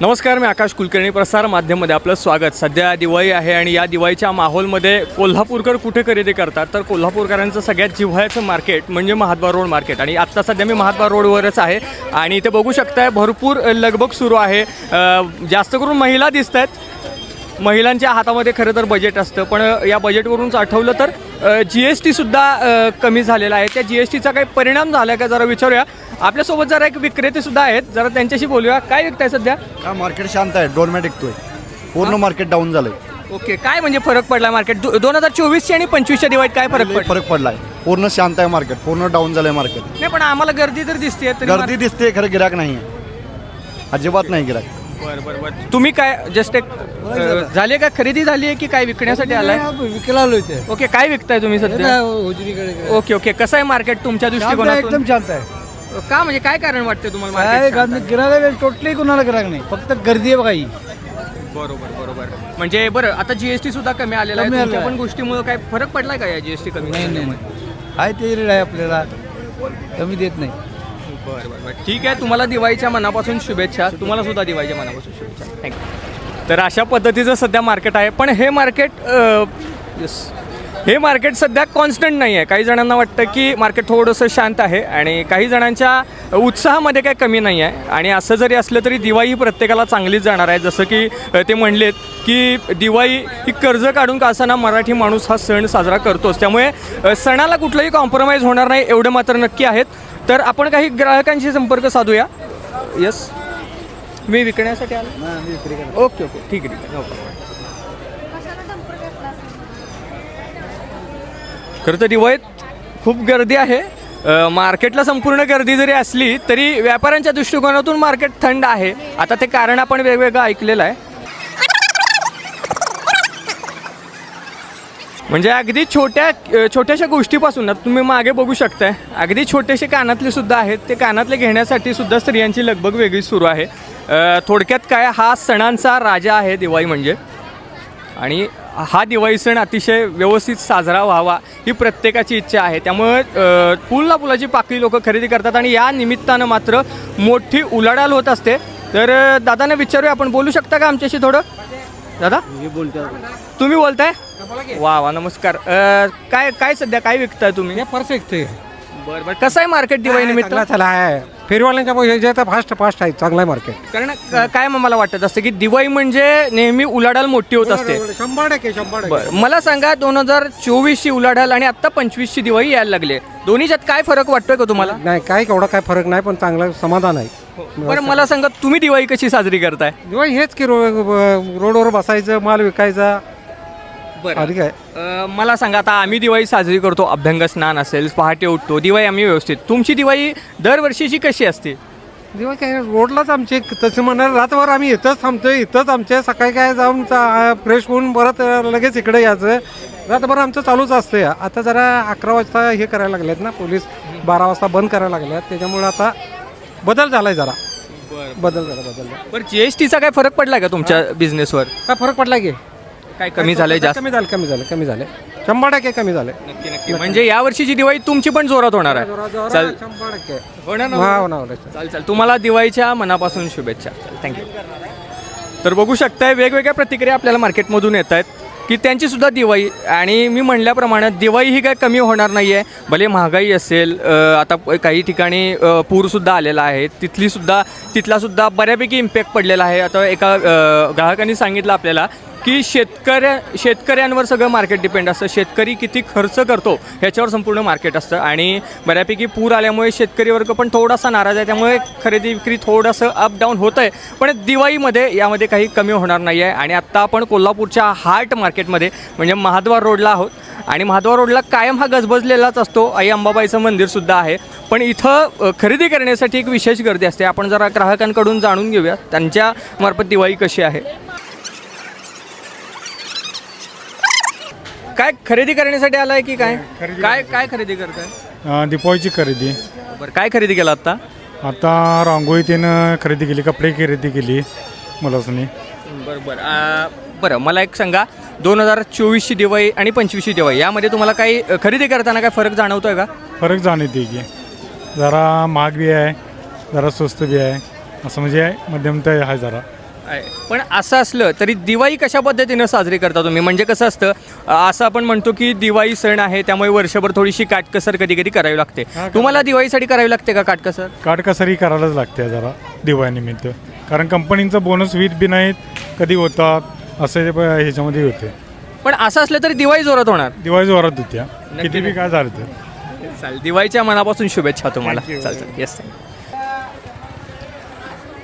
नमस्कार मी आकाश कुलकर्णी प्रसार माध्यममध्ये आपलं स्वागत. सध्या दिवाळी आहे आणि या दिवाळीच्या माहोलमध्ये कोल्हापूरकर कुठे खरेदी करतात? तर कोल्हापूरकरांचं सगळ्यात जिव्हाळ्याचं मार्केट म्हणजे महाद्वार रोड मार्केट. आणि आत्ता सध्या मी महाद्वार रोडवरच आहे आणि इथे बघू शकताय भरपूर लगबग सुरू आहे. जास्त करून महिला दिसत आहेत महिलांच्या हातामध्ये खरं तर बजेट असतं. पण या बजेटवरूनच आठवलं तर जी एस टीसुद्धा कमी झालेला आहे. त्या जी एस टीचा काही परिणाम झाला आहे का? जरा विचारूया. आपल्यासोबत जरा एक विक्रेते सुद्धा आहेत. जरा त्यांच्याशी बोलूया. काय विकताय सध्या? हा मार्केट शांत आहे. डोरमॅट टिकतोय. पूर्ण मार्केट डाऊन झालंय. ओके. काय म्हणजे फरक पडला मार्केट दोन हजार चोवीसची आणि पंचवीसच्या दिवाळीत काय फरक पडला? फरक पडलाय. पूर्ण शांत आहे मार्केट पूर्ण डाऊन झालंय मार्केट नाही पण आम्हाला गर्दी तर दिसते गर्दी दिसते खरं गिराक नाही अजिबात नाही गिराक. बरं बरं बरं. तुम्ही काय जस्ट एक झाली. का? खरेदी झाली आहे की काय विकण्यासाठी आलाय? विकला आलो इथे. ओके काय विकताय तुम्ही सध्या? उजवीकडे. Okay okay. कसं आहे मार्केट तुमच्या शांत आहे, दृष्टिकोनातून? एकदम शांत आहे. का म्हणजे काय कारण वाटतं तुम्हाला काय? market? गिरायला टोटली कुणाला गिराक नाही. फक्त गर्दी आहे बघा ही. बरोबर बरोबर. म्हणजे बरं आता जीएसटी सुद्धा कमी आलेला आहे. कमी तुमच्या आलेला पण गोष्टीमुळे काय फरक पडलाय का या जीएसटी कमी नाही नाही झाल्यामुळे? नाही. आहे ते रेट आहे आपल्याला. कमी देत नाही. बरं बरं बरं. ठीक आहे तुम्हाला दिवाळीच्या मनापासून शुभेच्छा. तुम्हाला सुद्धा दिवाळीच्या मनापासून शुभेच्छा. थँक्यू तर अशा पद्धतीचं सध्या मार्केट आहे. पण हे मार्केट यस हे मार्केट सध्या कॉन्स्टंट नाही आहे. काही जणांना वाटतं की मार्केट थोडंसं शांत आहे आणि काही जणांच्या उत्साहामध्ये काही कमी नाही आहे. आणि असं जरी असलं तरी दिवाळी ही प्रत्येकाला चांगलीच जाणार आहे. जसं की ते म्हणलेत की दिवाळी ही कर्ज काढून का असाना मराठी माणूस हा सण साजरा करतोच. त्यामुळे सणाला कुठलंही कॉम्प्रोमाइज होणार नाही एवढं मात्र नक्की आहेत. तर आपण काही ग्राहकांशी संपर्क साधूया. यस मी विकण्यासाठी आलो? ओके ओके ठीक आहे ठीक आहे. खरं तर दिवाळीत खूप गर्दी आहे. मार्केटला संपूर्ण गर्दी जरी असली तरी व्यापाऱ्यांच्या दृष्टिकोनातून मार्केट थंड आहे. आता ते कारण आपण वेगवेगळं ऐकलेलं आहे. म्हणजे अगदी छोट्या छोट्याशा गोष्टीपासून तुम्ही मागे बघू शकताय अगदी छोटेसे कानातले सुद्धा आहेत. ते कानातले घेण्यासाठी सुद्धा स्त्रियांची लगबग वेगळी सुरू आहे. थोडक्यात काय हा सणांचा राजा आहे दिवाळी म्हणजे. आणि हा दिवाळी सण अतिशय व्यवस्थित साजरा व्हावा ही प्रत्येकाची इच्छा आहे. त्यामुळे अ, फुलला फुलाची पाकळी लोक खरेदी करतात आणि या निमित्तानं मात्र मोठी उलाढाल होत असते. तर दादाने विचारूया आपण बोलू शकता का आमच्याशी थोडं? दादा? तुम्ही बोलताय? वा वा नमस्कार. काय काय सध्या काय विकताय तुम्ही? परफेक्ट आहे. बरं बरं. कसं आहे मार्केट दिवाळी निमित्त? त्याला आहे. फेरीवाल्यांच्या पैसे तर फास्ट फास्ट आहे चांगला आहे मार्केट कारण अ, काय मला वाटत असतं की दिवाळी म्हणजे नेहमी उलाढाल मोठी होत असते. शंभर टक्के शंभर टक्के. बरं मला सांगा दोन हजार चोवीसची उलाढाल आणि आत्ता पंचवीसची दिवाळी यायला लागली दोन्हीच्यात काय फरक वाटतोय का तुम्हाला? नाही काय एवढा काय फरक नाही पण चांगला समाधान आहे. बरं मला सांगा तुम्ही दिवाळी कशी साजरी करताय? दिवाळी हेच की रो रोडवर बसायचं माल विकायचा आधी काय? अ, मला सांगा आता आम्ही दिवाळी साजरी करतो अभ्यंग स्नान असेल पहाटे उठतो दिवाळी आम्ही व्यवस्थित. तुमची दिवाळी दरवर्षीची कशी असते? दिवाळी काय रोडलाच आमचे तसं म्हणणार रातभर आम्ही इथंच थांबतोय इथंच आमच्या सकाळी काय जाऊन फ्रेश होऊन परत लगेच इकडे यायचं. रातभर आमचं चालूच असतं आता जरा अकरा वाजता हे करायला लागलेत ना पोलीस बारा वाजता बंद करायला लागल्यात त्याच्यामुळे आता बदल झालाय जरा. बदल झाला बदल झाला. बरं जीएसटीचा काय फरक पडलाय का तुमच्या बिझनेसवर काय फरक पडला की? काय कमी झालंय जास्त. कमी झालं कमी झालं कमी झालं. शंभर टक्के कमी झालं. नक्की नक्की. म्हणजे या वर्षीची दिवाळी तुमची पण जोरात होणार आहे. चल. शंभर टक्के. होणार हा हो. ना हो ना. चाल चाल. तुम्हाला दिवाळीच्या मनापासून शुभेच्छा. थँक्यू तर बघू शकताय वेगवेगळ्या प्रतिक्रिया आपल्याला मार्केटमधून येत आहेत की त्यांची सुद्धा दिवाळी आणि मी म्हणल्याप्रमाणे दिवाळी ही काय कमी होणार नाही आहे भले महागाई असेल अ, आता प- काही ठिकाणी अ, पूरसुद्धा आलेला आहे. तिथली सुद्धा तिथला सुद्धा बऱ्यापैकी इम्पॅक्ट पडलेला आहे. आता एका अ, ग्राहकांनी सांगितलं आपल्याला की शेतकऱ्या शेतकऱ्यांवर सगळं मार्केट डिपेंड असतं. शेतकरी किती खर्च करतो ह्याच्यावर संपूर्ण मार्केट असतं. आणि बऱ्यापैकी पूर आल्यामुळे शेतकरी वर्ग पण थोडासा नाराज आहे. त्यामुळे खरेदी विक्री थोडंसं अप डाऊन होतं आहे पण दिवाळीमध्ये यामध्ये काही कमी होणार नाही आहे आणि आत्ता आपण कोल्हापूरच्या हार्ट मार्केटमध्ये म्हणजे महाद्वार रोडला आहोत. आणि महाद्वार रोडला कायम हा गजबजलेलाच असतो. आई अंबाबाईचं मंदिरसुद्धा आहे. पण इथं खरेदी करण्यासाठी एक विशेष गर्दी असते. आपण जरा ग्राहकांकडून जाणून घेऊया. त्यांच्या मार्फत दिवाळी कशी आहे? काय खरेदी करण्यासाठी आलाय की काय? काय काय खरेदी करताय? अ, दिपावलीची खरेदी. बरं काय खरेदी केला आता आता रांगोळी त्यानं खरेदी केली कपडे खरेदी केली मुलासनी बरं बरं. आ, बरं मला एक सांगा दोन हजार चोवीसची दिवाळी आणि पंचवीसची दिवाळी यामध्ये तुम्हाला काही अ, खरेदी करताना काय फरक जाणवतोय का? फरक जाणवते की. जरा महाग बी आहे जरा स्वस्त बी आहे असं म्हणजे मध्यमता आहे जरा. आहे. पण असं असलं तरी दिवाळी कशा पद्धतीनं साजरी करता तुम्ही? म्हणजे कसं असतं असं आपण म्हणतो की दिवाळी सण आहे त्यामुळे वर्षभर थोडीशी काटकसर कधी कधी करावी लागते. तुम्हाला दिवाळीसाठी करावी लागते का काटकसर? काटकसरी करायलाच लागते जरा दिवाळीनिमित्त. कारण कंपनींचं बोनस वीज बी नाहीत कधी होतात असं ब- ह्याच्यामध्ये होते. पण असं असलं तरी दिवाळी जोरात होणार. दिवाळी जोरात होत्या. किती बी काय झालं तर. चालेल दिवाळीच्या मनापासून शुभेच्छा तुम्हाला. चालतं येस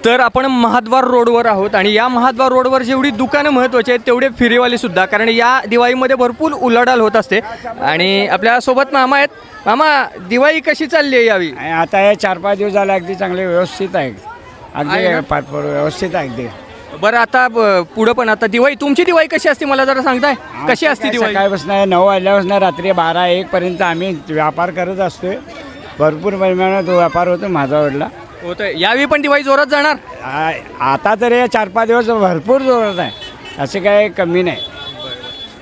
तर आपण महाद्वार रोडवर आहोत आणि या महाद्वार रोडवर जेवढी दुकानं महत्त्वाची आहेत तेवढे फेरीवाले सुद्धा. कारण या दिवाळीमध्ये भरपूर उलाढाल होत असते. आणि आपल्यासोबत मामा आहेत. मामा दिवाळी कशी चालली आहे यावी आता हे चार पाच दिवस झाले अगदी चांगले व्यवस्थित आहे? अगदी पाठपोड व्यवस्थित आहे अगदी. बरं आता पुढं पण आता दिवाळी तुमची दिवाळी कशी असते मला जरा सांगताय? कशी असते काय दिवाळी? सकाळपासून नऊ वाजल्यापासून रात्री बारा एक पर्यंत आम्ही व्यापार करत असतोय. भरपूर प्रमाणात व्यापार होतो माझा वडला होतंय. यावेळी पण दिवाळी जोरात जाणार? आ- आता तरी हे चार पाच दिवस भरपूर जोरात आहे. असे काय कमी नाही.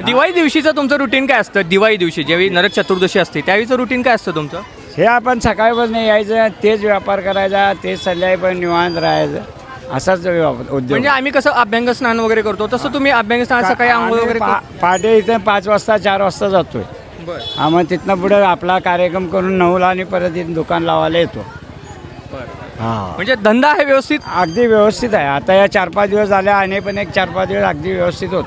दिवाळी दिवशीचं तुमचं रुटीन काय असतं? दिवाळी दिवशी ज्यावेळी नरक चतुर्दशी असते त्यावेळीचं रुटीन काय असतं तुमचं? हे आपण सकाळपासून यायचं तेच व्यापार करायचा तेच संध्याकाळी पण निवांत राहायचं. असाच व्याप- उद्योग. म्हणजे आम्ही कसं अभ्यंग स्नान वगैरे करतो तसं तुम्ही अभ्यंग स्नान सकाळी आंघोळ आम्ही वगैरे पा- पहाटे इथे पाच वाजता चार वाजता जातोय. बरं. हा मग तिथनं पुढे आपला कार्यक्रम करून नऊला आणि परत इथं दुकान लावायला येतो. हा. म्हणजे धंदा आहे व्यवस्थित? अगदी व्यवस्थित आहे. आता या चार पाच दिवस झाल्या आणि पण एक चार पाच दिवस अगदी व्यवस्थित होत.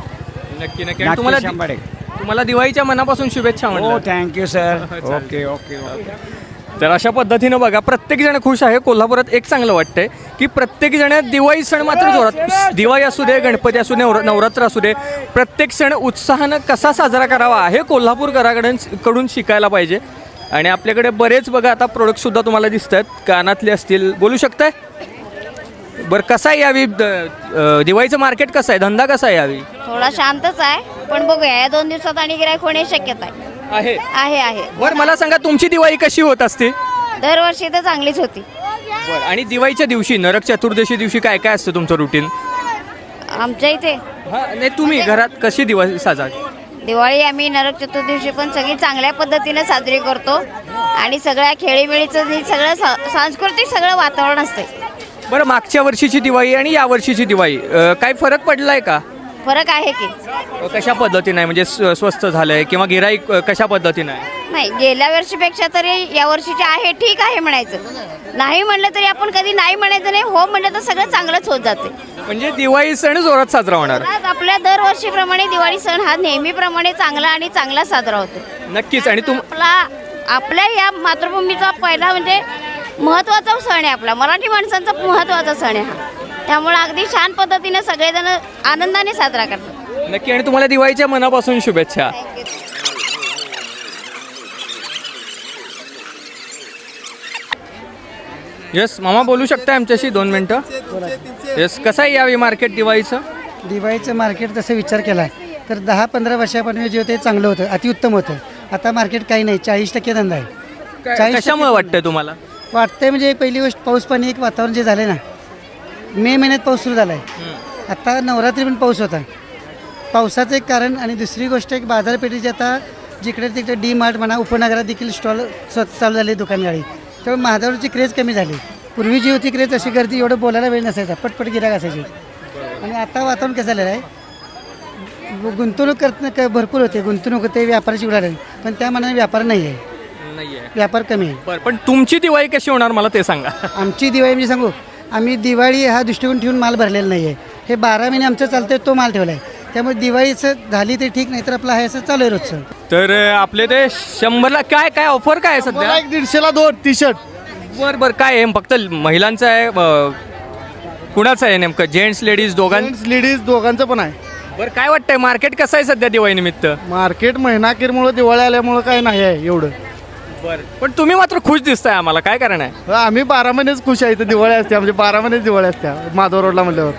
नक्की नक्की. आणि तुम्हाला शंभर एक. तुम्हाला दिवाळीच्या मनापासून शुभेच्छा हो म्हणलं. Thank you sir okay okay okay तर अशा पद्धतीनं बघा प्रत्येक जण खुश आहे. कोल्हापुरात एक चांगलं वाटतंय की प्रत्येक जण दिवाळी सण मात्र जोरात दिवाळी असू दे गणपती असू दे नवर नवरात्र असू दे प्रत्येक सण उत्साहानं कसा साजरा करावा हे कोल्हापूरकराकडून कडून शिकायला पाहिजे. आणि आपल्याकडे बरेच बघा आता प्रोडक्टसुद्धा तुम्हाला दिसत आहेत कानातले असतील. बोलू शकताय? बरं कसा आहे यावी दिवाळीचं मार्केट कसं आहे? धंदा कसा आहे यावी थोडा शांतच आहे पण बघूया. या दोन दिवसात आणि गिरायक होण्याची शक्यता आहे. आहे. आहे आहे. बरं मला सांगा तुमची दिवाळी कशी होत असते? दरवर्षी तर चांगलीच होती. बरं आणि दिवाळीच्या दिवशी नरक चतुर्दशी दिवशी काय काय असतं तुमचं रुटीन आमच्या इथे हा नाही तुम्ही घरात कशी दिवाळी साजरा? दिवाळी आम्ही नरक चतुर्दिवशी पण सगळी चांगल्या पद्धतीने साजरी करतो. आणि सगळ्या खेळीमेळीचं सगळं सा- सांस्कृतिक सगळं वातावरण असते बरं मागच्या वर्षीची दिवाळी आणि या वर्षीची दिवाळी अ, काय फरक पडलाय का? फरक आहे की? कशा पद्धतीने आहे? म्हणजे स्व- स्वस्त झालंय किंवा गिराईक अ, कशा पद्धतीने आहे? नाही गेल्या वर्षीपेक्षा तरी या वर्षीचे आहे ठीक आहे म्हणायचं. नाही म्हणलं तरी आपण कधी नाही म्हणायचं नाही हो म्हणलं तर सगळं चांगलंच होत जाते. म्हणजे दिवाळी सण जोरात साजरा होणार. आज आपल्या दरवर्षीप्रमाणे दिवाळी सण हा नेहमीप्रमाणे चांगला आणि चांगला साजरा होतो. नक्कीच आणि तुम आपला आपल्या या मातृभूमीचा पहिला म्हणजे महत्त्वाचा सण आहे आपला. मराठी माणसांचा महत्त्वाचा सण आहे हा. त्यामुळे अगदी छान पद्धतीने सगळेजण आनंदाने साजरा करतात. नक्की आणि तुम्हाला दिवाळीच्या मनापासून शुभेच्छा. येस मामा बोलू शकताय आमच्याशी दोन मिनटं? येस कसं आहे यावेळी मार्केट दिवाळीचं? दिवाळीचं मार्केट तसं विचार केला तर दहा पंधरा वर्षापूर्वी जे होते ते चांगलं होतं अतिउत्तम होतं. आता मार्केट काही नाही चाळीस टक्के धंदा आहे. चाळीस कशामुळे वाटतंय तुम्हाला? वाटतंय म्हणजे पहिली गोष्ट पाऊस पाणी एक वातावरण जे झालं ना मे महिन्यात पाऊस सुरू झाला आहे आता नवरात्री पण पाऊस होता. पावसाचं एक कारण आणि दुसरी गोष्ट एक बाजारपेठेची आता जिकडे तिकडे डी मार्ट म्हणा उपनगरात देखील स्टॉल चालू झाले दुकानगाडी. त्यामुळे महादावरची क्रेज कमी झाली. पूर्वी जी होती क्रेज अशी गर्दी एवढं बोलायला वेळ नसायचा. पटपट गिराक असायची. आणि आता वातावरण कसं झालेलं आहे? गुंतवणूक करत क- भरपूर होते. गुंतवणूक होते व्यापाराची उडाली पण त्या मनाने व्यापार नाही आहे व्यापार कमी आहे. बरं पण तुमची दिवाळी कशी होणार? मला ते सांगा. आमची दिवाळी म्हणजे सांगू आम्ही दिवाळी हा दृष्टिकोन ठेवून माल भरलेला नाही आहे हे बारा महिने आमचं चालतंय तो माल ठेवला आहे त्यामुळे दिवाळीचं झाली ते ठीक नाही तर आपलं आहे असं चालू आहे रोजचं. तर आपले ते शंभरला काय काय ऑफर काय आहे सध्या? एक दीडशेला दोन टी शर्ट बरं बरं काय आहे? फक्त महिलांचं आहे अ, कुणाचं आहे नेमकं? जेंट्स लेडीज दोघां लेडीज दोघांचं पण आहे. बरं काय वाटतंय? मार्केट कसं आहे सध्या दिवाळीनिमित्त मार्केट महिना अखेरमुळं दिवाळी आल्यामुळं काय नाही आहे एवढं. बरं. पण तुम्ही मात्र खुश दिसताय आम्हाला. काय कारण आहे? आम्ही बारा महिनेच खुश आहे इथं दिवाळी असते म्हणजे बारा महिनेच दिवाळी असते माधव रोडला म्हणल्यावर.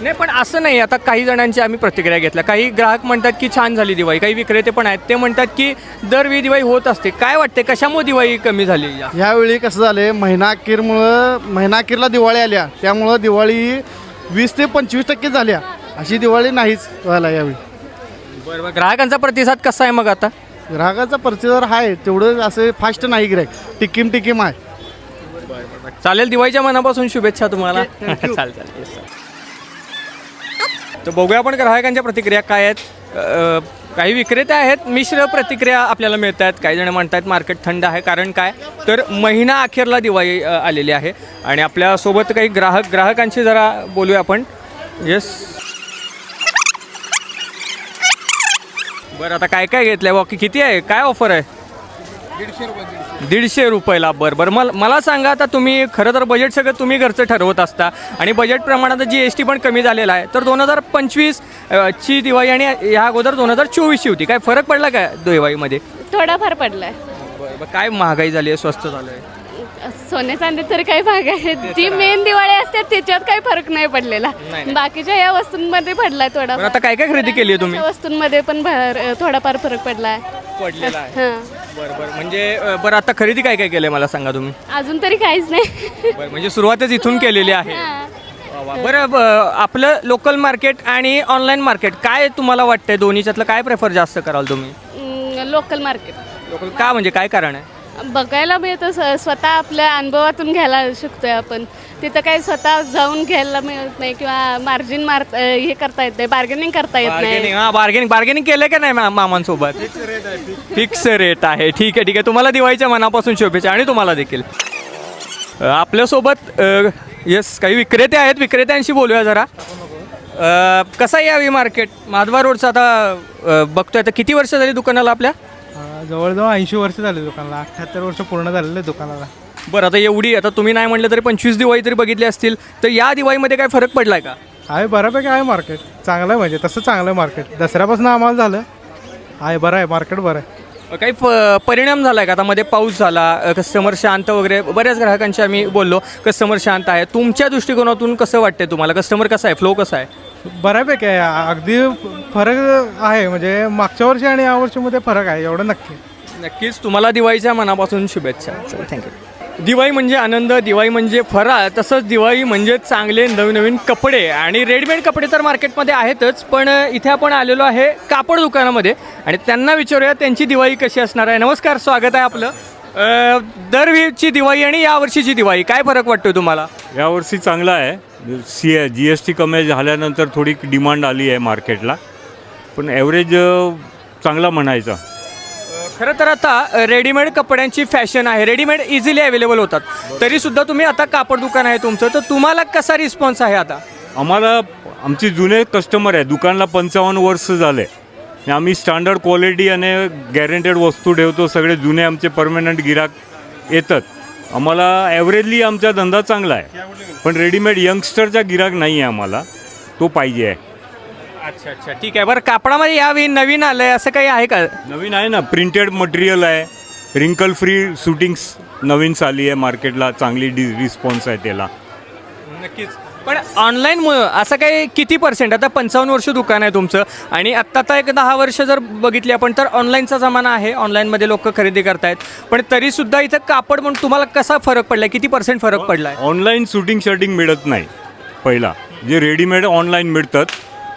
नाही पण असं नाही आता काही जणांची आम्ही प्रतिक्रिया घेतल्या. काही ग्राहक म्हणतात की छान झाली दिवाळी काही विक्रेते पण आहेत. ते म्हणतात की दरवेळी दिवाळी होत असते. काय वाटते कशामुळे दिवाळी कमी झाली? या ह्यावेळी कसं झालंय महिना अखेरमुळं महिना अखेरला दिवाळी आल्या. त्यामुळं दिवाळी वीस ते पंचवीस टक्के झाल्या. अशी दिवाळी नाहीच व्हायला यावेळी. बरं बरं. ग्राहकांचा प्रतिसाद कसा आहे मग आता? ग्राहकाचा प्रतिसाद आहे तेवढं असं फास्ट नाही गिरायक टिकीम टिकीम आहे चालेल दिवाळीच्या मनापासून शुभेच्छा तुम्हाला. चालेल चालेल Yes, sir. तर बघूया आपण ग्राहकांच्या प्रतिक्रिया काय आहेत. अ, काही विक्रेते आहेत मिश्र प्रतिक्रिया आपल्याला मिळत आहेत काही जण म्हणतात मार्केट थंड आहे. कारण काय? तर महिना अखेरला दिवाळी अ, आलेली आहे. आणि आपल्यासोबत काही ग्राहक ग्राहकांशी जरा बोलूया आपण. येस बरं आता काय काय घेतलंय? बाकी किती आहे? काय ऑफर आहे? दीडशे रुपयाला बरं बरं. मला मला सांगा आता तुम्ही खरं तर बजेट सगळं तुम्ही घरचं ठरवत असता आणि बजेट प्रमाणात जी एस टी पण कमी झालेला आहे. तर दोन हजार पंचवीस ची दिवाळी आणि या अगोदर दोन हजार चोवीसची होती. काय फरक पडला काय दिवाळीमध्ये? थोडाफार पडलाय. बरं बरं. काय महागाई झाली आहे स्वस्त झालं आहे. सोने चांदी तर काही भाग आहे जी मेन दिवाळी असते त्याच्यात काही फरक नाही पडलेला. बाकीच्या या वस्तूंमध्ये पडलाय थोडा बरं आता काय काय खरेदी केली आहे तुम्ही? वस्तूंमध्ये पण भर थोडाफार फरक पडलाय. पडलेला आहे. हां. बरं बरं. म्हणजे अ, बरं आता खरेदी काय काय केलं आहे मला सांगा तुम्ही? अजून तरी काहीच नाही. बरं म्हणजे सुरुवातच इथून केलेली आहे. वा वा. बरं ब- आपलं लोकल मार्केट आणि ऑनलाईन मार्केट काय तुम्हाला वाटतंय? दोन्हीच्यातलं काय प्रेफर जास्त कराल तुम्ही? लोकल मार्केट लोकल का म्हणजे काय कारण आहे? बघायला मिळतं स- स्वतः आपल्या अनुभवातून घ्यायला शिकतोय आपण. तिथं काही स्वतः जाऊन घ्यायला मिळत नाही किंवा मार्जिन मार हे करता येत नाही बार्गेनिंग करता येत नाही. बार्गेनिंग हा बार्गेनिंग बार्गेनिंग केलं का नाही मा- मामांसोबत? फिक्स रेट आहे ठीक आहे ठीक आहे. तुम्हाला दिवाळीच्या मनापासून शुभेच्छा आणि तुम्हाला देखील. अ, आपल्यासोबत येस काही विक्रेते आहेत. विक्रेत्यांशी बोलूया जरा. अ, कसं आहे यावी मार्केट? माधवा रोडचं आता अ, बघतोय. आता किती वर्ष झाली दुकानाला आपल्या? जवळजवळ ऐंशी वर्ष झाले दुकानाला अठ्ठ्याहत्तर वर्ष पूर्ण झालेले आहे दुकानाला. बरं आता एवढी आता तुम्ही नाही म्हटलं तरी पंचवीस दिवाळी तरी बघितली असतील तर या दिवाळीमध्ये काय फरक पडलाय का? आहे बऱ्यापैकी आहे मार्केट चांगलं आहे म्हणजे तसं चांगलं आहे मार्केट दसऱ्यापासून आम्हाला झालं. आहे बरं आहे मार्केट बरं आहे. काही प परिणाम झाला आहे का? आता मध्ये पाऊस झाला कस्टमर शांत वगैरे बऱ्याच ग्राहकांशी आम्ही बोललो कस्टमर शांत आहे तुमच्या दृष्टिकोनातून कसं वाटतंय तुम्हाला? कस्टमर कसं आहे? फ्लो कसा आहे? बऱ्यापैकी आहे. अगदी फरक आहे. म्हणजे मागच्या वर्षी आणि या वर्षीमध्ये फरक आहे. एवढं नक्की. नक्कीच. तुम्हाला दिवाळीच्या मनापासून शुभेच्छा. चला थँक्यू दिवाळी म्हणजे आनंद दिवाळी म्हणजे फराळ तसंच दिवाळी म्हणजे चांगले नवीन नवीन कपडे. आणि रेडीमेड कपडे तर मार्केटमध्ये आहेतच पण इथे आपण आलेलो आहे कापड दुकानामध्ये. आणि त्यांना विचारूया त्यांची दिवाळी कशी असणार आहे? नमस्कार स्वागत आहे आपलं. अ, दरवेळची दिवाळी आणि यावर्षीची दिवाळी काय फरक वाटतो तुम्हाला? यावर्षी चांगला आहे. सी जी एस टी कमी झाल्यानंतर थोडी डिमांड आली आहे मार्केटला. पण ॲव्हरेज चांगला म्हणायचा. खरं तर आता रेडीमेड कपड्यांची फॅशन आहे. रेडीमेड इझिली अवेलेबल होतात. तरी सुद्धा तुम्ही आता कापड दुकान आहे तुमचं. तर तुम्हाला कसा रिस्पॉन्स आहे आता? आम्हाला आमचे जुने कस्टमर आहे. दुकानला पंचावन्न वर्ष झाले. आणि आम्ही स्टँडर्ड क्वालिटी आणि गॅरंटेड वस्तू ठेवतो. सगळे जुने आमचे परमनंट गिराक येतात. आम्हाला ॲव्हरेजली आमचा धंदा चांगला आहे. पण रेडीमेड यंगस्टरचा गिराक नाही आहे आम्हाला. तो पाहिजे आहे. अच्छा अच्छा. ठीक आहे. बरं कापडामध्ये यावेळी नवीन आलंय असं काही आहे का? नवीन आहे ना. प्रिंटेड मटेरियल आहे. रिंकल फ्री शूटिंग्स नवीन आली आहे मार्केटला चांगली डि रिस्पॉन्स आहे त्याला. नक्कीच. पण ऑनलाईन असं काही किती पर्सेंट आता पंचावन्न वर्ष दुकान आहे तुमचं. आणि आत्ता आता एक दहा वर्ष जर बघितली आपण तर ऑनलाईनचा जमाना आहे. ऑनलाईनमध्ये लोक खरेदी करतायत. पण तरीसुद्धा इथं कापड म्हणून तुम्हाला कसा फरक पडलाय? किती पर्सेंट फरक पडलाय? ऑनलाईन शूटिंग शर्टिंग मिळत नाही. पहिला. जे रेडीमेड ऑनलाईन मिळतात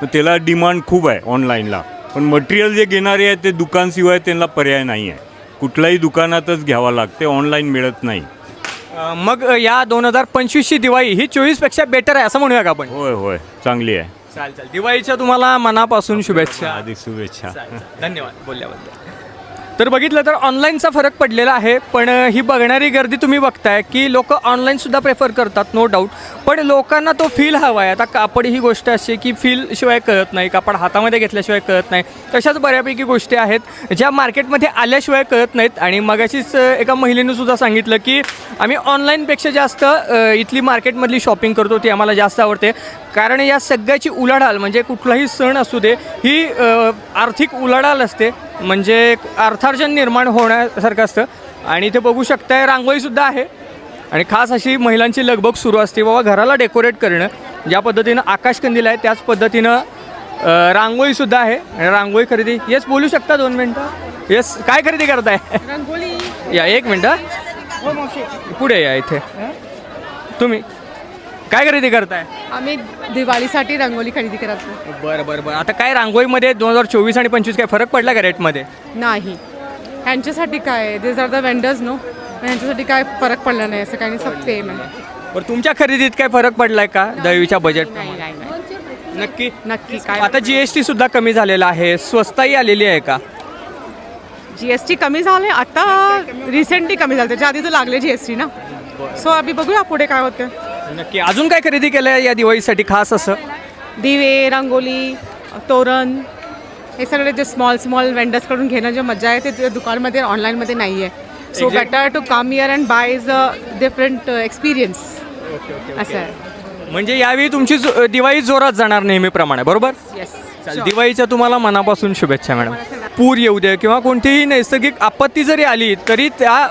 तर त्याला डिमांड खूप आहे ऑनलाईनला पण मटेरियल जे घेणारे आहेत ते दुकानशिवाय त्यांना पर्याय नाही आहे. कुठल्याही दुकानातच घ्यावं लागते ऑनलाईन मिळत नाही. मग या दोन हजार पंचवीसची दिवाळी ही चोवीसपेक्षा बेटर आहे असं म्हणूया का आपण. होय होय. चांगली आहे. चाल चाल दिवाळीच्या तुम्हाला मनापासून शुभेच्छा. अधिक शुभेच्छा. धन्यवाद बोलल्याबद्दल. तर बघितलं तर ऑनलाईनचा फरक पडलेला आहे पण ही बघणारी गर्दी तुम्ही बघताय की लोक ऑनलाईनसुद्धा प्रेफर करतात नो डाऊट पण लोकांना तो फील हवा आहे आता कापड ही गोष्ट अशी की फील शिवाय कळत नाही कापड हातामध्ये घेतल्याशिवाय कळत नाही. तशाच बऱ्यापैकी गोष्टी आहेत ज्या मार्केटमध्ये आल्याशिवाय कळत नाहीत. आणि मगाशीच एका महिलेनं सुद्धा सांगितलं की आम्ही ऑनलाईनपेक्षा जास्त इथली मार्केटमधली शॉपिंग करतो ती आम्हाला जास्त आवडते. कारण या सगळ्याची उलाढाल म्हणजे कुठलाही सण असू दे ही आर्थिक उलाढाल असते. म्हणजे अर्थार्जन निर्माण होण्यासारखं असतं. आणि इथे बघू शकताय रांगोळीसुद्धा आहे. आणि खास अशी महिलांची लगबग सुरू असते. बाबा घराला डेकोरेट करणं ज्या पद्धतीनं आकाशकंदील आहे त्याच पद्धतीनं रांगोळीसुद्धा आहे. आणि रांगोळी खरेदी येस बोलू शकता दोन मिनटं? येस काय खरेदी करताय? या एक मिनटं. पुढे या इथे. तुम्ही. काय खरेदी करताय? आम्ही दिवाळीसाठी रंगोली खरेदी करत बरं बरं बरं. आता काय रांगोळीमध्ये दोन हजार चोवीस आणि पंचवीस काय फरक पडला का रेटमध्ये? नाही. ह्यांच्यासाठी काय? This are the vendors no यांच्यासाठी काय फरक पडला नाही असं काही नाही. सब सेम आहे. बरं तुमच्या खरेदीत काय फरक पडलाय का दहावीच्या बजेट नाही नाही नाही. नक्की? नक्की काय आता जीएसटी सुद्धा कमी झालेला आहे. स्वस्ताही आलेली आहे का? जी एस टी कमी झाले आता रिसेंटली कमी झालं. त्याच्या आधी तर लागले जी एस टी ना. सो आम्ही बघूया पुढे काय होतं नक्की. अजून काय खरेदी केलं या दिवाळीसाठी? खास असं? दिवे रांगोली तोरण हे सगळे जे स्मॉल स्मॉल वेंडर्सकडून घेणं जे मजा आहे ते दुकानमध्ये ऑनलाईनमध्ये नाही आहे so Exact- better to come here and buy is a different experience असं आहे. म्हणजे यावेळी तुमची जो- दिवाळी जोरात जाणार नेहमीप्रमाणे बरोबर? येस चालेल. दिवाळीच्या तुम्हाला मनापासून शुभेच्छा मॅडम. पूर येऊ दे किंवा कोणतीही नैसर्गिक आपत्ती जरी आली तरी त्या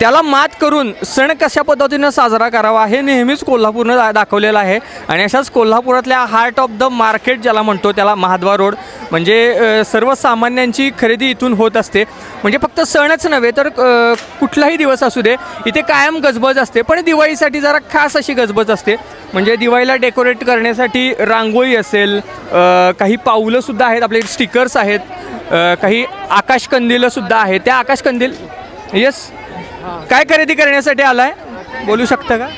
त्याला मात करून सण कशा पद्धतीनं साजरा करावा हे नेहमीच कोल्हापूरनं दाखवलेलं आहे. आणि अशाच कोल्हापुरातल्या हार्ट ऑफ द मार्केट ज्याला म्हणतो त्याला महाद्वार रोड म्हणजे सर्वसामान्यांची खरेदी इथून होत असते. म्हणजे फक्त सणच नव्हे तर कुठलाही दिवस असू दे इथे कायम गजबज असते. पण दिवाळीसाठी जरा खास अशी गजबज असते. म्हणजे दिवाळीला डेकोरेट करण्यासाठी रांगोळी असेल काही पाऊलंसुद्धा आहेत आपले स्टिकर्स आहेत काही आकाशकंदीलंसुद्धा आहेत. त्या आकाशकंदील येस काय खरेदी करण्यासाठी आलाय? बोलू शकता का?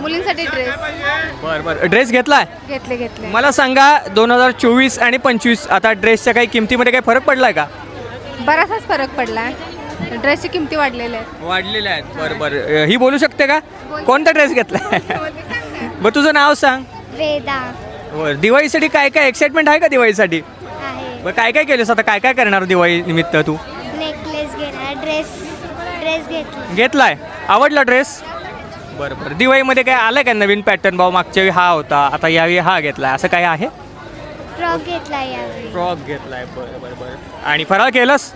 मुलींसाठी ड्रेस बरं बरं. ड्रेस घेतलाय? घेतले घेतले. मला सांगा दोन हजार चोवीस आणि पंचवीस आता ड्रेसच्या काही किमतीमध्ये काही फरक पडलाय का? बराचसाच फरक पडला ड्रेसची किमती वाढलेल्या आहेत. वाढलेले आहेत. बरं बरं. ही बोलू शकते का? कोणता ड्रेस घेतलाय? बरं तुझं नाव सांग. वेदा. बरं दिवाळीसाठी काय काय एक्साइटमेंट आहे का दिवाळीसाठी? आहे. बरं काय काय केलंस आता? काय काय करणार दिवाळी निमित्त तू? नेकलेस घेणार ड्रेस ड्रेस घेतला. घेतलाय. आवडला ड्रेस बरं बरं. दिवाळीमध्ये काय आलं का नवीन पॅटर्न भाऊ मागच्या वेळी हा होता आता यावेळी हा घेतलाय. असं काय आहे? फ्रॉक घेतला यावेळी. फ्रॉक घेतलाय. बरं बरं बरं. आणि फराळ केलंस?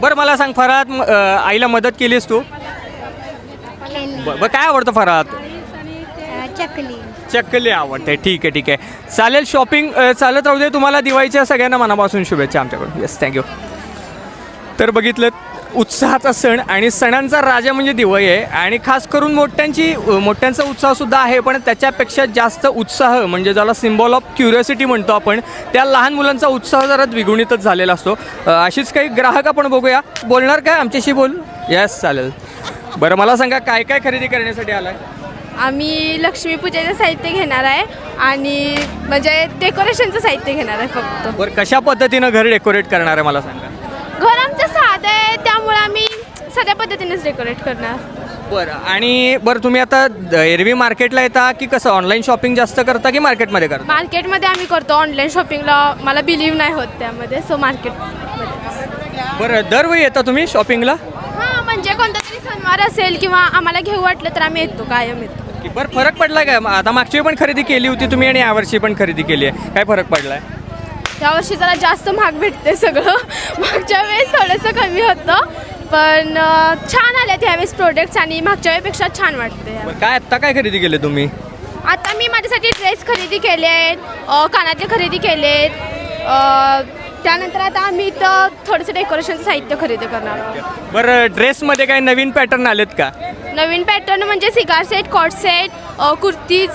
बरं मला सांग फराळात म- अ, आईला मदत केलीस तू? केली. बरं बरं, काय आवडतं फराळात? अ, चकली. चक्कली आवडते. ठीक आहे ठीक आहे. चालेल शॉपिंग अ, चालत राहू दे. तुम्हाला दिवाळीच्या सगळ्यांना मनापासून शुभेच्छा आमच्याकडून. येस थँक्यू तर बघितलं उत्साहाचा सण आणि सणांचा राजा म्हणजे दिवाळी आहे. आणि खास करून मोठ्यांची मोठ्यांचा उत्साहसुद्धा आहे पण त्याच्यापेक्षा जास्त उत्साह म्हणजे ज्याला सिम्बॉल ऑफ क्युरियोसिटी म्हणतो आपण त्या लहान मुलांचा उत्साह जरा द्विगुणितच झालेला असतो. अशीच काही ग्राहक आपण बघूया. बोलणार काय आमच्याशी बोल? येस चालेल. बरं मला सांगा काय काय खरेदी करण्यासाठी आलाय? आम्ही लक्ष्मीपूजेचं साहित्य घेणार आहे आणि म्हणजे डेकोरेशनचं साहित्य घेणार आहे फक्त. बरं कशा पद्धतीनं घर डेकोरेट करणार आहे मला सांगा घर आमचं साधं आहे त्यामुळे आम्ही साध्या पद्धतीनेच डेकोरेट करणार. बरं आणि बरं तुम्ही आता द- एरवी मार्केटला येता की कसं ऑनलाईन शॉपिंग जास्त करता की मार्केटमध्ये करता? मार्केटमध्ये आम्ही करतो ऑनलाईन शॉपिंगला मला बिलीव्ह नाही होत त्यामध्ये सो मार्केटमध्ये बरं दरवेळी येता तुम्ही शॉपिंगला हां म्हणजे कोणता तरी सणवार असेल किंवा आम्हाला घेऊ वाटलं तर आम्ही येतो कायम येतो. की बरं फरक पडलाय काय? आता मागची पण खरेदी केली होती तुम्ही आणि यावर्षी पण खरेदी केली आहे. काय फरक पडलाय? यावर्षी जरा जास्त महाग भेटते सगळं. मागच्या वेळेस थोडंसं कमी होतं पण छान आले त्यावेळेस प्रोडक्ट्स आणि मागच्या वेळेपेक्षा छान वाटते बरं काय आत्ता काय खरेदी केली तुम्ही? आता मी माझ्यासाठी ड्रेस खरेदी केले आहेत अ, कानातले खरेदी केले आहेत. अ, त्यानंतर आता आम्ही इथं थोडंसं डेकोरेशनचं साहित्य खरेदी करणार आहोत. बरं ड्रेसमध्ये काय नवीन पॅटर्न आलेत का? नवीन पॅटर्न म्हणजे सिगार सेट कॉट सेट कुर्तीज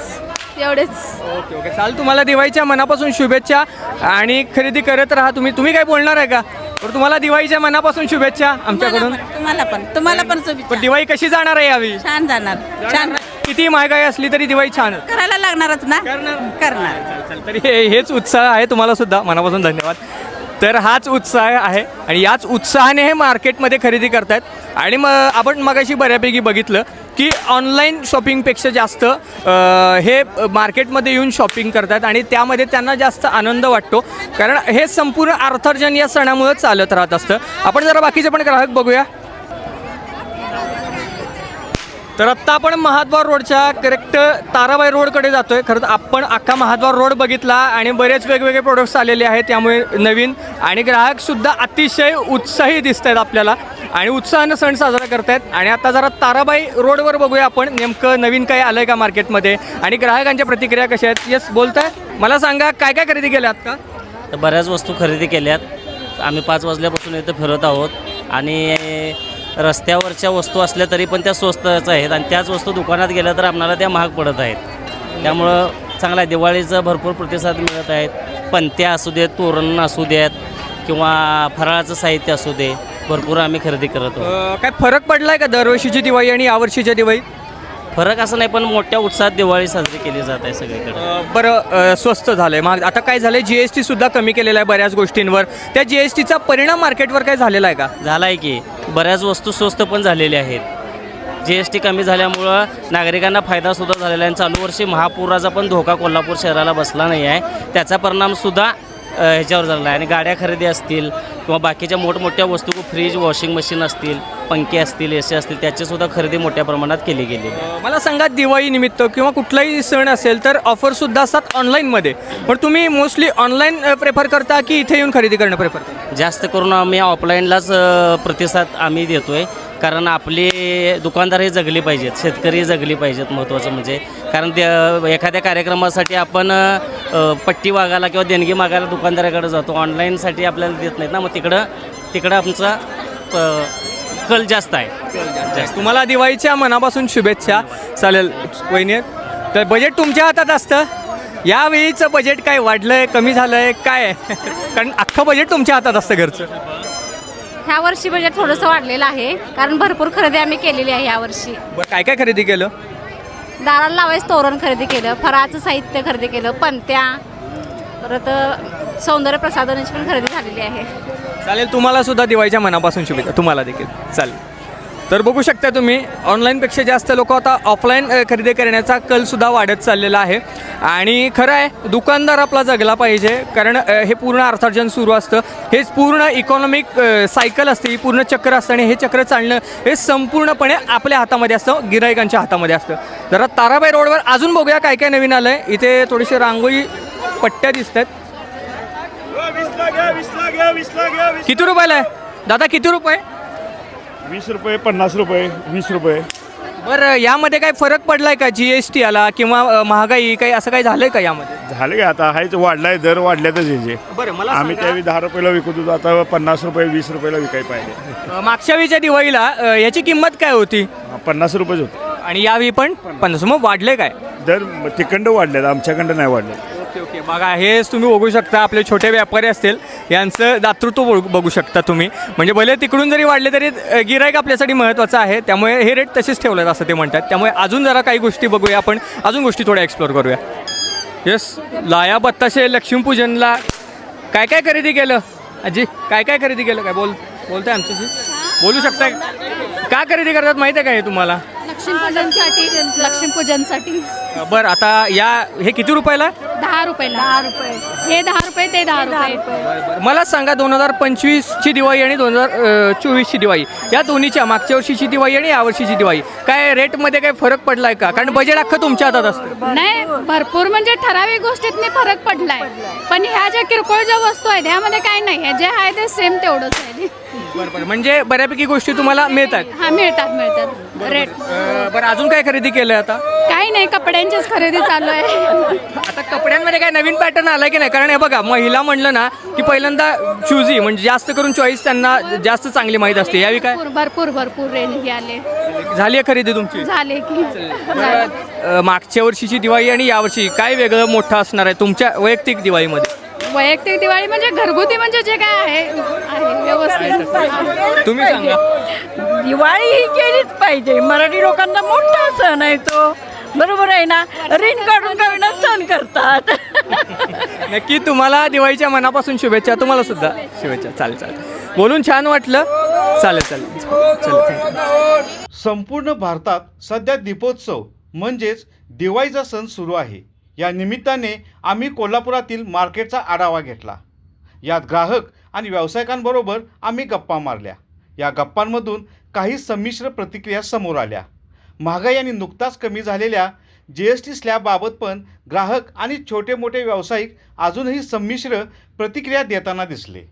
एवढेच. Okay okay. चाल तुम्हाला दिवाळीच्या मनापासून शुभेच्छा आणि खरेदी करत राहा. तुम्ही तुम्ही काय बोलणार आहे का? तर तुम्हाला दिवाळीच्या मनापासून शुभेच्छा आमच्याकडून. तुम्हाला पण तुम्हाला पण शुभेच्छा. पण दिवाळी कशी जाणार आहे यावी छान जाणार छान किती महागाई असली तरी दिवाळी छान. करायला लागणारच ना? करणार. तरी हे हेच उत्साह आहे तुम्हाला सुद्धा. मनापासून धन्यवाद. तर हाच उत्साह आहे आणि याच उत्साहाने हे मार्केटमध्ये खरेदी करतायत. आणि मग आपण मगाशी बऱ्यापैकी बघितलं की ऑनलाईन शॉपिंगपेक्षा जास्त हे मार्केटमध्ये येऊन शॉपिंग करतात आणि त्यामध्ये त्यांना जास्त आनंद वाटतो. कारण हे संपूर्ण अर्थार्जन या सणामुळे चालत राहत असतं. आपण जरा बाकीचे पण ग्राहक बघूया. तर आत्ता आपण महाद्वार रोडच्या करेक्ट ताराबाई रोडकडे जातोय. खरं तर आपण अख्खा महाद्वार रोड बघितला आणि बरेच वेगवेगळे प्रोडक्ट्स आलेले आहेत त्यामुळे नवीन. आणि ग्राहकसुद्धा अतिशय उत्साही दिसत आहेत आपल्याला. आणि उत्साहानं सण साजरा करतायत. आणि आता जरा ताराबाई रोडवर बघूया आपण. नेमकं नवीन काय आलं आहे का मार्केटमध्ये? आणि ग्राहकांच्या प्रतिक्रिया कशा आहेत? येस बोलताय. मला सांगा काय काय खरेदी केल्या आहात का तर बऱ्याच वस्तू खरेदी केल्यात. आम्ही पाच वाजल्यापासून इथं फिरत आहोत. आणि रस्त्यावरच्या वस्तू असल्या तरी पण त्या स्वस्तच आहेत. आणि त्याच वस्तू दुकानात गेल्या तर आम्हाला त्या महाग पडत आहेत. त्यामुळं चांगला आहे. दिवाळीचा भरपूर प्रतिसाद मिळत आहेत. पंत्या असू देत तोरण असू देत किंवा फराळाचं साहित्य असू दे भरपूर आम्ही खरेदी करत आहोत. काय फरक पडला आहे का दरवर्षीची दिवाळी आणि यावर्षीच्या दिवाळी? फरक असं नाही पण मोठ्या उत्साहात दिवाळी साजरी केली जात आहे सगळीकडे. अ, बरं अ, स्वस्त झालंय. मग आता काय झालंय जीएसटी सुद्धा कमी केलेला आहे बऱ्याच गोष्टींवर. त्या जीएसटीचा परिणाम मार्केटवर काय झालेला आहे का? झाला आहे की बऱ्याच वस्तू स्वस्त पण झालेल्या आहेत. जी एस टी कमी झाल्यामुळं नागरिकांना फायदासुद्धा झालेला आहे. आणि चालू वर्षी महापुराचा पण धोका कोल्हापूर शहराला बसला नाही आहे. त्याचा परिणामसुद्धा ह्याच्यावर झाला आहे. आणि गाड्या खरेदी असतील किंवा बाकीच्या मोठमोठ्या वस्तू फ्रीज वॉशिंग मशीन असतील पंखे असतील ए सी असतील त्याचीसुद्धा खरेदी मोठ्या प्रमाणात केली गेली मला सांगा दिवाळी निमित्त किंवा कुठलाही सण असेल तर ऑफरसुद्धा असतात ऑनलाईनमध्ये पण तुम्ही मोस्टली ऑनलाईन प्रेफर करता की इथे येऊन खरेदी करणं प्रेफर करता? जास्त करून आम्ही ऑफलाईनलाच प्रतिसाद आम्ही देतो आहे कारण आपले दुकानदार हे जगली पाहिजेत शेतकरी जगली पाहिजेत महत्त्वाचं म्हणजे. कारण ते अ, एखाद्या कार्यक्रमासाठी आपण पट्टी मागायला किंवा देणगी मागायला दुकानदाराकडे जातो. ऑनलाईनसाठी आपल्याला देत नाहीत ना. मग तिकडं तिकडं आमचा कल जास्त आहे. जास्त. तुम्हाला दिवाळीच्या मनापासून शुभेच्छा. चालेल वहिनी. तर बजेट तुमच्या हातात असतं. यावेळीचं बजेट काय वाढलंय कमी झालंय काय? आहे? कारण अख्खं बजेट तुमच्या हातात असतं घरचं. ह्या वर्षी बजेट थोडंसं वाढलेलं आहे. कारण भरपूर खरेदी आम्ही केलेली आहे यावर्षी काय काय खरेदी केलं? दाराला लावायचं तोरण खरेदी केलं फराचं साहित्य खरेदी केलं पणत्या परत सौंदर्य प्रसाधनाची पण खरेदी झालेली आहे. चालेल तुम्हाला सुद्धा दिवाळीच्या मनापासून शुभेच्छा. तुम्हाला देखील. चालेल. तर बघू शकता तुम्ही ऑनलाईनपेक्षा जास्त लोक आता ऑफलाईन खरेदी करण्याचा कलसुद्धा वाढत चाललेला आहे. आणि खरं आहे दुकानदार आपला जगला पाहिजे कारण हे पूर्ण अर्थार्जन सुरू असतं. हेच पूर्ण इकॉनॉमिक सायकल असते ही पूर्ण चक्र असतं आणि हे चक्र चालणं हे संपूर्णपणे आपल्या हातामध्ये असतं गिरायकांच्या हातामध्ये असतं. जरा ताराबाई रोडवर अजून बघूया काय काय नवीन आलं आहे इथे थोडीशी रांगोळी पट्ट्या दिसत आहेत किती रुपयाला आहे? दादा किती रुपये? वीस रुपये पन्नास रुपये वीस रुपये. बरं यामध्ये काय फरक पडलाय का जी एस टी आला किंवा अ, महागाई काही असं काही झालंय का यामध्ये? झाले का आता? हायच वाढलाय दर वाढल्यातच याचे बरं मला आम्ही सांगा, त्यावेळी दहा रुपयाला विकत होतो आता पन्नास रुपये वीस रुपयाला विकायला पाहिजे. अ, मागच्या वेळीच्या दिवाळीला अ, याची किंमत काय होती? पन्नास रुपयेच होते. आणि यावेळी पण पन्नास. मग वाढले काय? दर तिकडं वाढल्यात आमच्याकडं नाही वाढलं ओके बघा हेच तुम्ही बघू शकता आपले छोटे व्यापारी असतील यांचं दातृत्व बघू- बघू शकता तुम्ही. म्हणजे भले तिकडून जरी वाढले तरी अ, गिराईक आपल्यासाठी महत्त्वाचं आहे. त्यामुळे हे रेट तसेच ठेवलेत असं ते म्हणतात. त्यामुळे अजून जरा काही गोष्टी बघूया आपण. अजून गोष्टी थोड्या एक्सप्लोअर करूया. येस लाया बत्ताशे लक्ष्मीपूजनला काय काय खरेदी केलं? आजी काय काय खरेदी केलं? काय बोल बोलताय आमच्याशी? बोलू शकताय? का खरेदी करतात माहिती आहे का हे तुम्हाला? लक्ष्मीपूजनसाठी लक्ष्मीपूजनसाठी. बरं आता या हे किती रुपयाला? दहा रुपयाला. दहा रुपये. हे दहा रुपये ते दहा रुपये. मला सांगा दोन हजार पंचवीसची दिवाळी आणि दोन हजार चोवीसची दिवाळी या दोन्हीच्या मागच्या वर्षीची दिवाळी आणि यावर्षीची दिवाळी काय रेटमध्ये काय फरक पडलाय का? कारण बजेट अख्खं तुमच्या हातात असतं. नाही भरपूर म्हणजे ठराविक गोष्टीतनी फरक पडलाय. पण ह्या ज्या किरकोळ ज्या वस्तू आहेत ह्यामध्ये काय नाही. आहे जे आहे ते सेम तेवढंच आहे. बरं बरं. म्हणजे बऱ्यापैकी गोष्टी तुम्हाला मिळतात. हा मिळतात मिळतात. रेट अं, बरं अजून काय खरेदी केलं आता? काही नाही कपड्यांचीच खरेदी चालू आहे. आता कपड्यांमध्ये काय नवीन पॅटर्न आलाय की नाही? कारण हे बघा महिला म्हणलं ना की पहिल्यांदा चुजी म्हणजे जास्त करून चॉईस त्यांना जास्त चांगली माहीत असते. यावी काय? भरपूर भरपूर भरपूर रेंज आले. झाली आहे खरेदी तुमची? झाले की. अं, मागच्या वर्षीची दिवाळी आणि यावर्षी काय वेगळं मोठं असणार आहे तुमच्या वैयक्तिक दिवाळीमध्ये? वैयक्तिक दिवाळी म्हणजे घरगुती म्हणजे जे काय आहे तुम्ही सांगा. दिवाळी ही केलीच पाहिजे. मराठी लोकांना मोठा सण आहे तो. बरोबर आहे ना? ऋण काढून काढून सण करतात. नक्की तुम्हाला दिवाळीच्या मनापासून शुभेच्छा. तुम्हाला सुद्धा शुभेच्छा. चालेल चालेल. बोलून छान वाटलं. चालेल. चालेल चालेल. संपूर्ण भारतात सध्या दीपोत्सव म्हणजेच दिवाळीचा सण सुरू आहे. या निमित्ताने आम्ही कोल्हापुरातील मार्केटचा आढावा घेतला. यात ग्राहक आणि व्यावसायिकांबरोबर आम्ही गप्पा मारल्या. या गप्पांमधून काही संमिश्र प्रतिक्रिया समोर आल्या. महागाई आणि नुकताच कमी झालेल्या जी एस टी स्लॅबबाबत पण ग्राहक आणि छोटे मोठे व्यावसायिक अजूनही संमिश्र प्रतिक्रिया देताना दिसले.